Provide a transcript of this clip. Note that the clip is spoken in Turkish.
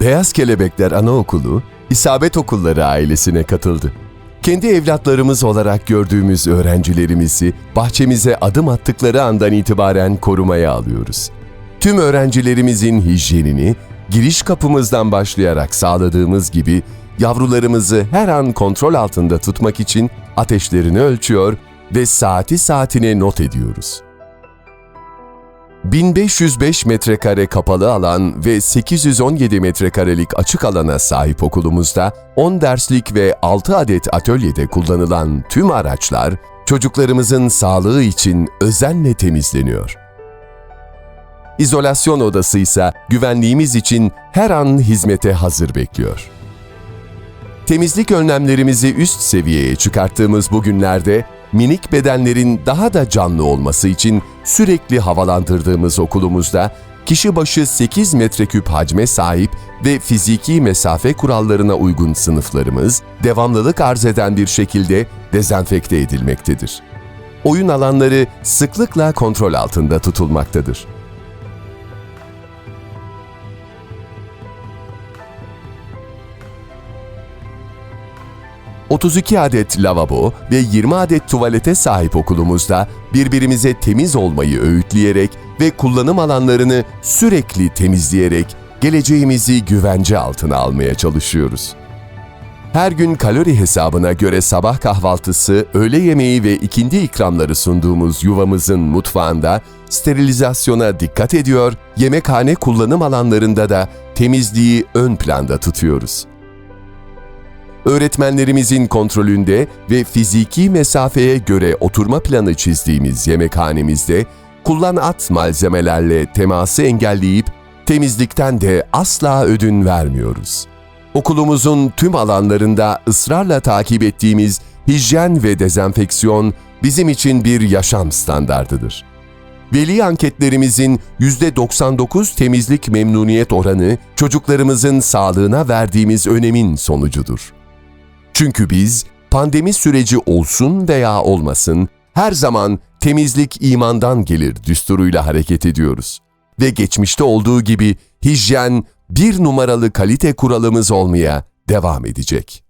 Beyaz Kelebekler Anaokulu, İsabet Okulları ailesine katıldı. Kendi evlatlarımız olarak gördüğümüz öğrencilerimizi bahçemize adım attıkları andan itibaren korumaya alıyoruz. Tüm öğrencilerimizin hijyenini giriş kapımızdan başlayarak sağladığımız gibi yavrularımızı her an kontrol altında tutmak için ateşlerini ölçüyor ve saati saatine not ediyoruz. 1505 metrekare kapalı alan ve 817 metrekarelik açık alana sahip okulumuzda 10 derslik ve 6 adet atölyede kullanılan tüm araçlar çocuklarımızın sağlığı için özenle temizleniyor. İzolasyon odası ise güvenliğimiz için her an hizmete hazır bekliyor. Temizlik önlemlerimizi üst seviyeye çıkarttığımız bu günlerde minik bedenlerin daha da canlı olması için sürekli havalandırdığımız okulumuzda kişi başı 8 metreküp hacme sahip ve fiziki mesafe kurallarına uygun sınıflarımız devamlılık arz eden bir şekilde dezenfekte edilmektedir. Oyun alanları sıklıkla kontrol altında tutulmaktadır. 32 adet lavabo ve 20 adet tuvalete sahip okulumuzda birbirimize temiz olmayı öğütleyerek ve kullanım alanlarını sürekli temizleyerek geleceğimizi güvence altına almaya çalışıyoruz. Her gün kalori hesabına göre sabah kahvaltısı, öğle yemeği ve ikindi ikramları sunduğumuz yuvamızın mutfağında sterilizasyona dikkat ediyor, yemekhane kullanım alanlarında da temizliği ön planda tutuyoruz öğretmenlerimizin kontrolünde ve fiziki mesafeye göre oturma planı çizdiğimiz yemekhanemizde kullan at malzemelerle teması engelleyip temizlikten de asla ödün vermiyoruz. Okulumuzun tüm alanlarında ısrarla takip ettiğimiz hijyen ve dezenfeksiyon bizim için bir yaşam standardıdır. Veli anketlerimizin %99 temizlik memnuniyet oranı çocuklarımızın sağlığına verdiğimiz önemin sonucudur. Çünkü biz pandemi süreci olsun veya olmasın her zaman temizlik imandan gelir düsturuyla hareket ediyoruz. Ve geçmişte olduğu gibi hijyen bir numaralı kalite kuralımız olmaya devam edecek.